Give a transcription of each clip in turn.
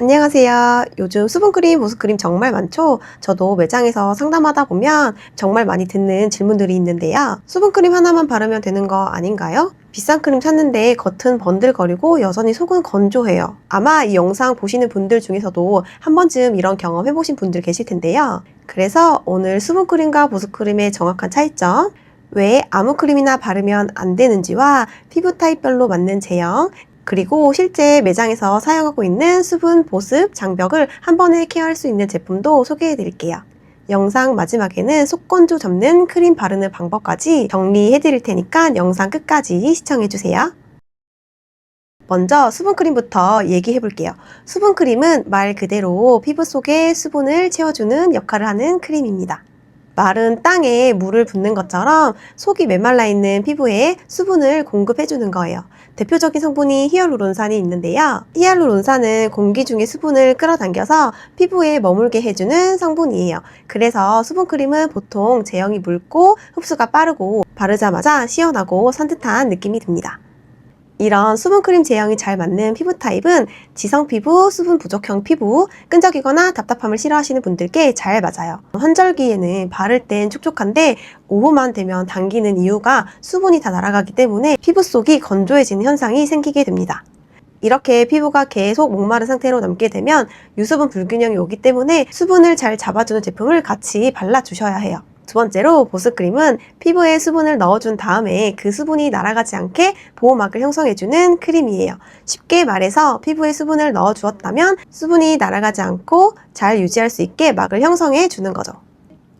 안녕하세요. 요즘 수분크림, 보습크림 정말 많죠? 저도 매장에서 상담하다 보면 정말 많이 듣는 질문들이 있는데요. 수분크림 하나만 바르면 되는 거 아닌가요? 비싼 크림 샀는데 겉은 번들거리고 여전히 속은 건조해요. 아마 이 영상 보시는 분들 중에서도 한 번쯤 이런 경험 해보신 분들 계실 텐데요. 그래서 오늘 수분크림과 보습크림의 정확한 차이점, 왜 아무 크림이나 바르면 안 되는지와 피부 타입별로 맞는 제형, 그리고 실제 매장에서 사용하고 있는 수분, 보습, 장벽을 한 번에 케어할 수 있는 제품도 소개해 드릴게요. 영상 마지막에는 속건조 접는 크림 바르는 방법까지 정리해 드릴 테니까 영상 끝까지 시청해 주세요. 먼저 수분크림부터 얘기해 볼게요. 수분크림은 말 그대로 피부 속에 수분을 채워주는 역할을 하는 크림입니다. 마른 땅에 물을 붓는 것처럼 속이 메말라 있는 피부에 수분을 공급해주는 거예요. 대표적인 성분이 히알루론산이 있는데요. 히알루론산은 공기 중에 수분을 끌어당겨서 피부에 머물게 해주는 성분이에요. 그래서 수분크림은 보통 제형이 묽고 흡수가 빠르고 바르자마자 시원하고 산뜻한 느낌이 듭니다. 이런 수분 크림 제형이 잘 맞는 피부 타입은 지성 피부, 수분 부족형 피부, 끈적이거나 답답함을 싫어하시는 분들께 잘 맞아요. 환절기에는 바를 땐 촉촉한데 오후만 되면 당기는 이유가 수분이 다 날아가기 때문에 피부 속이 건조해지는 현상이 생기게 됩니다. 이렇게 피부가 계속 목마른 상태로 남게 되면 유수분 불균형이 오기 때문에 수분을 잘 잡아주는 제품을 같이 발라주셔야 해요. 두 번째로 보습크림은 피부에 수분을 넣어준 다음에 그 수분이 날아가지 않게 보호막을 형성해주는 크림이에요. 쉽게 말해서 피부에 수분을 넣어주었다면 수분이 날아가지 않고 잘 유지할 수 있게 막을 형성해 주는 거죠.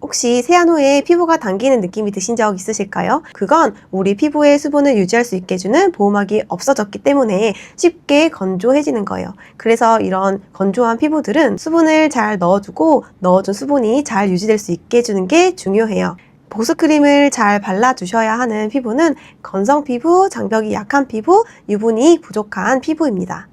혹시 세안 후에 피부가 당기는 느낌이 드신 적 있으실까요? 그건 우리 피부의 수분을 유지할 수 있게 해주는 보호막이 없어졌기 때문에 쉽게 건조해지는 거예요. 그래서 이런 건조한 피부들은 수분을 잘 넣어주고 넣어준 수분이 잘 유지될 수 있게 해주는 게 중요해요. 보습크림을 잘 발라주셔야 하는 피부는 건성 피부, 장벽이 약한 피부, 유분이 부족한 피부입니다.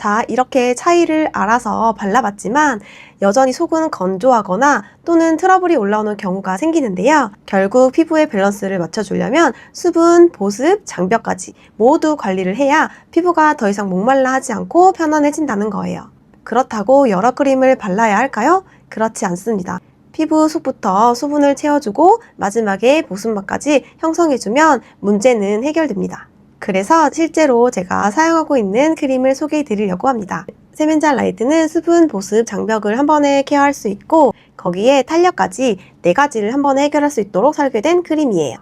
자, 이렇게 차이를 알아서 발라봤지만 여전히 속은 건조하거나 또는 트러블이 올라오는 경우가 생기는데요. 결국 피부의 밸런스를 맞춰주려면 수분, 보습, 장벽까지 모두 관리를 해야 피부가 더 이상 목말라 하지 않고 편안해진다는 거예요. 그렇다고 여러 크림을 발라야 할까요? 그렇지 않습니다. 피부 속부터 수분을 채워주고 마지막에 보습막까지 형성해주면 문제는 해결됩니다. 그래서 실제로 제가 사용하고 있는 크림을 소개해 드리려고 합니다. 세면자 라이트는 수분, 보습, 장벽을 한 번에 케어할 수 있고 거기에 탄력까지 네 가지를 한 번에 해결할 수 있도록 설계된 크림이에요.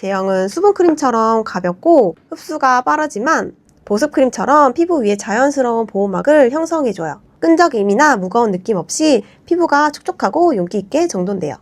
제형은 수분 크림처럼 가볍고 흡수가 빠르지만 보습 크림처럼 피부 위에 자연스러운 보호막을 형성해줘요. 끈적임이나 무거운 느낌 없이 피부가 촉촉하고 윤기 있게 정돈돼요.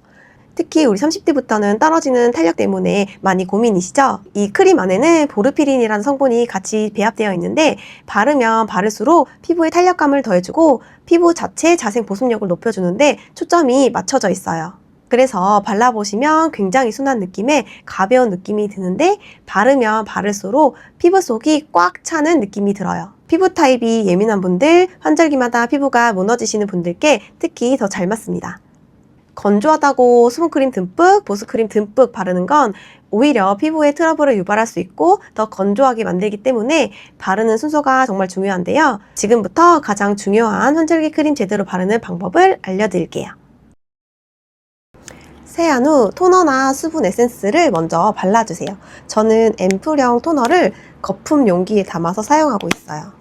특히 우리 30대부터는 떨어지는 탄력 때문에 많이 고민이시죠? 이 크림 안에는 보르피린이라는 성분이 같이 배합되어 있는데 바르면 바를수록 피부에 탄력감을 더해주고 피부 자체 자생 보습력을 높여주는데 초점이 맞춰져 있어요. 그래서 발라보시면 굉장히 순한 느낌의 가벼운 느낌이 드는데 바르면 바를수록 피부 속이 꽉 차는 느낌이 들어요. 피부 타입이 예민한 분들, 환절기마다 피부가 무너지시는 분들께 특히 더 잘 맞습니다. 건조하다고 수분크림 듬뿍, 보습크림 듬뿍 바르는 건 오히려 피부에 트러블을 유발할 수 있고 더 건조하게 만들기 때문에 바르는 순서가 정말 중요한데요. 지금부터 가장 중요한 환절기 크림 제대로 바르는 방법을 알려드릴게요. 세안 후 토너나 수분 에센스를 먼저 발라주세요. 저는 앰플형 토너를 거품 용기에 담아서 사용하고 있어요.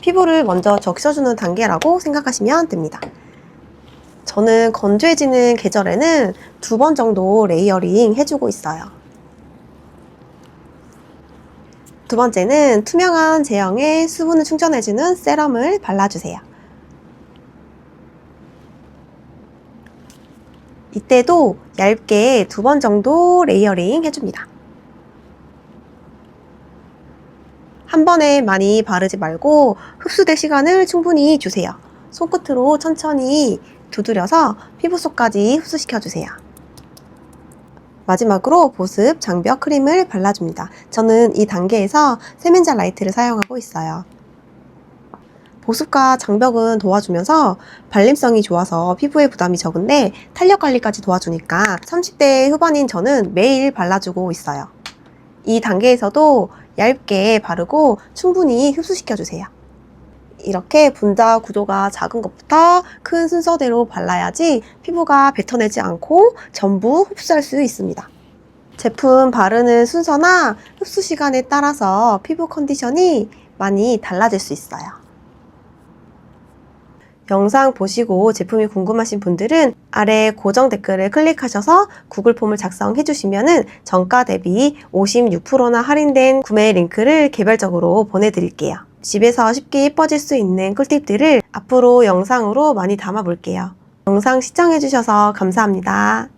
피부를 먼저 적셔주는 단계라고 생각하시면 됩니다. 저는 건조해지는 계절에는 두 번 정도 레이어링 해주고 있어요. 두 번째는 투명한 제형에 수분을 충전해주는 세럼을 발라주세요. 이때도 얇게 두 번 정도 레이어링 해줍니다. 한 번에 많이 바르지 말고 흡수될 시간을 충분히 주세요. 손끝으로 천천히 두드려서 피부 속까지 흡수시켜주세요. 마지막으로 보습 장벽 크림을 발라줍니다. 저는 이 단계에서 세면자 라이트를 사용하고 있어요. 보습과 장벽은 도와주면서 발림성이 좋아서 피부에 부담이 적은데 탄력 관리까지 도와주니까 30대 후반인 저는 매일 발라주고 있어요. 이 단계에서도 얇게 바르고 충분히 흡수시켜주세요. 이렇게 분자 구조가 작은 것부터 큰 순서대로 발라야지 피부가 뱉어내지 않고 전부 흡수할 수 있습니다. 제품 바르는 순서나 흡수 시간에 따라서 피부 컨디션이 많이 달라질 수 있어요. 영상 보시고 제품이 궁금하신 분들은 아래 고정 댓글을 클릭하셔서 구글 폼을 작성해 주시면은 정가 대비 56%나 할인된 구매 링크를 개별적으로 보내드릴게요. 집에서 쉽게 예뻐질 수 있는 꿀팁들을 앞으로 영상으로 많이 담아 볼게요. 영상 시청해 주셔서 감사합니다.